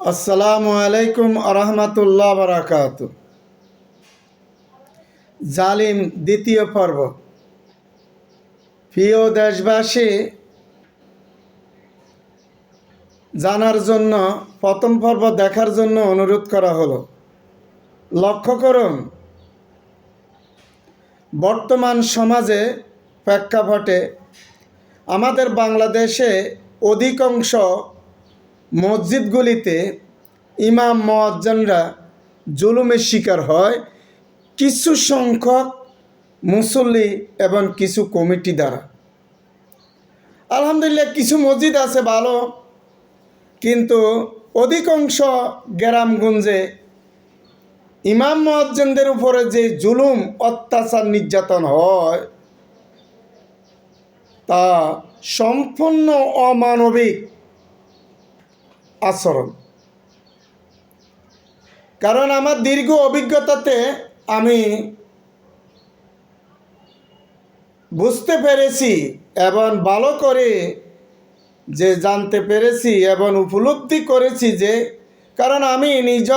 আসসালামু আলাইকুম আরহামাতুল্লাহ বারাকাত। জালিম, দ্বিতীয় পর্ব। প্রিয় দেশবাসী, জানার জন্য, প্রথম পর্ব দেখার জন্য অনুরোধ করা হলো। লক্ষ্য করুন, বর্তমান সমাজে প্রেক্ষাপটে আমাদের বাংলাদেশে অধিকাংশ মসজিদগুলিতে ইমাম মজ্জানরা জুলুমের শিকার হয়। কিছু সংখ্যক মুসল্লি এবং কিছু কমিটি দ্বারা। আলহামদুলিল্লাহ, কিছু মসজিদ আছে ভালো, কিন্তু অধিকাংশ গ্রামগঞ্জে ইমাম মজ্জানদের উপরে যে জুলুম, অত্যাচার, নির্যাতন হয়, তা সম্পূর্ণ অমানবিক। আচরণ। কারণ আমার দীর্ঘ অভিজ্ঞতাতে আমি বুঝতে পেরেছি এবং ভালো করে যে জানতে পেরেছি এবং উপলব্ধি করেছি যে, কারণ আমি নিজ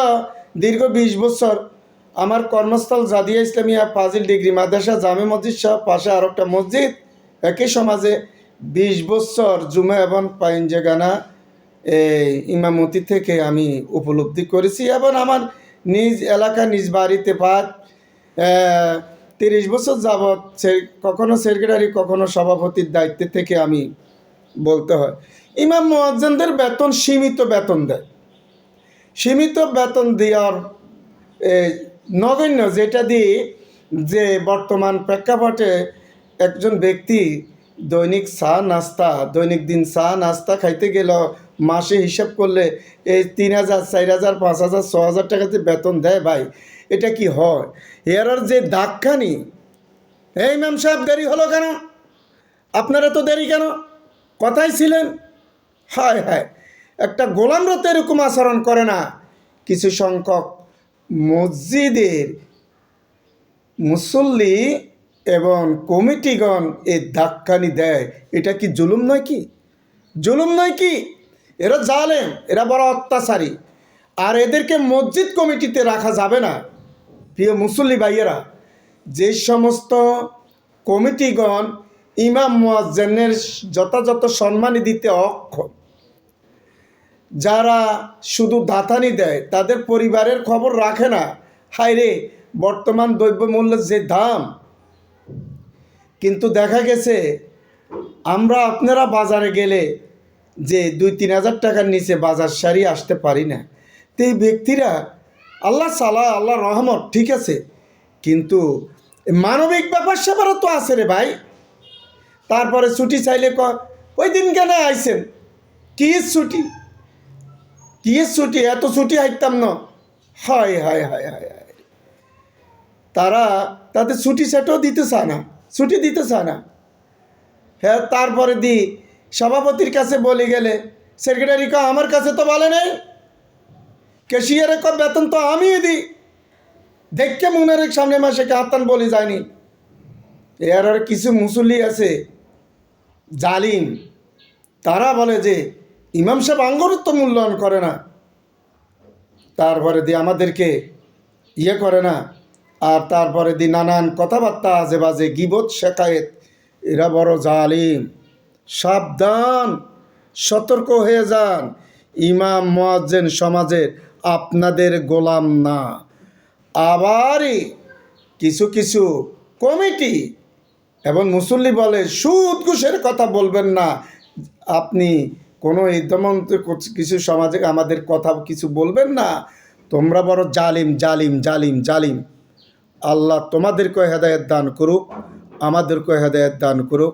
দীর্ঘ বিশ বছর আমার কর্মস্থল জাদিয়া ইসলামিয়া ফাজিল ডিগ্রি মাদ্রাসা জামে মসজিদ সহ পাশে আর একটা মসজিদ, একই সমাজে বিশ বছর জুমা এবং পাইনজেগানা এই ইমামতি থেকে আমি উপলব্ধি করেছি এবং আমার নিজ এলাকা, নিজ বাড়িতে পাঁচ তিরিশ বছর যাবৎ কখনো সেক্রেটারি, কখনো সভাপতির দায়িত্বে থেকে আমি বলতে হয়। ইমাম মোয়াজ্জেনদের বেতন সীমিত বেতন দেয়। সীমিত বেতন দেওয়ার নগণ্য যেটা দিয়ে যে বর্তমান প্রেক্ষাপটে একজন ব্যক্তি দৈনিক চা নাস্তা, দৈনিক দিন চা নাস্তা খাইতে গেল মাসে হিসাব করলে এই তিন হাজার, চার হাজার, পাঁচ হাজার, ছ হাজার টাকাতে বেতন দেয় ভাই, এটা কি হয়? এরার যে দাগখানি, এই ম্যাম সাহেব দেরি হলো কেন? আপনারা তো দেরি কেন? কথাই ছিলেন? হায় হায়, একটা গোলামরা তো এরকম আচরণ করে না। কিছু সংখ্যক মসজিদের মুসল্লি এবং কমিটিগণ এই ধাক্কানি দেয়। এটা কি জুলুম নয় কি? জুলুম নয় কি? এরা জালেম, এরা বড় অত্যাচারী। আর এদেরকে মসজিদ কমিটিতে রাখা যাবে না। প্রিয় মুসল্লি ভাইয়েরা, যে সমস্ত কমিটিগণ ইমাম মুয়াজ্জেনের যথাযথ সম্মানী দিতে অক্ষম, যারা শুধু দাতানি দেয়, তাদের পরিবারের খবর রাখে না। হায় রে বর্তমান দ্রব্যমূল্যের যে দাম, কিন্তু দেখা গেছে, আমরা আপনারা বাজারে গেলে যে দুই, তিন হাজার টাকার নিচে বাজার সারি আসতে পারি না। তো এই ব্যক্তিরা আল্লাহ সালা, আল্লাহ রহমত, ঠিক আছে? কিন্তু মানবিক ব্যাপার স্যাপারও তো আছে রে ভাই। তারপরে ছুটি চাইলে ক, ওই দিন কেন আইসেন কি ছুটি? কি ছুটি? এত ছুটি হাইতাম না। হায় হায় হায় হায় হায়। তারা তাদের ছুটি সেটাও দিতে চায় না, ছুটি দিতে চায় না। হ্যাঁ তারপরে দি সভাপতির কাছে বলে গেলে, সেক্রেটারি ক আমার কাছে তো বলে নেই। ক্যাশিয়ারে ক বেতন তো আমিই দিই। দেখকে মনের সামনে মাসে হাতান বলে যায়নি। এর আর কিছু মুসল্লি আছে, জালিম। তারা বলে যে, ইমাম সাহেব আঙ্গরত্ব মূল্যায়ন করে না। তারপরে দিয়ে আমাদেরকে ইয়ে করে না। আর তারপরে দি নানান কথাবার্তা আজে বাজে গিবত, শেখায়েত। এরা বড় জালিম। সাবধান, সতর্ক হয়ে যান। ইমাম, মোয়াজ্জেন সমাজের আপনাদের গোলাম না। আবারই কিছু কিছু কমিটি এবং মুসল্লি বলে, সুদ ঘুষের কথা বলবেন না। আপনি কোনো তেমন কিছু সমাজে আমাদের কথা কিছু বলবেন না। তোমরা বড় জালিম জালিম জালিম জালিম। আল্লাহ তোমাদেরকে হেদায়ত দান করুক আমাদেরকে হেদায়ত দান করুক।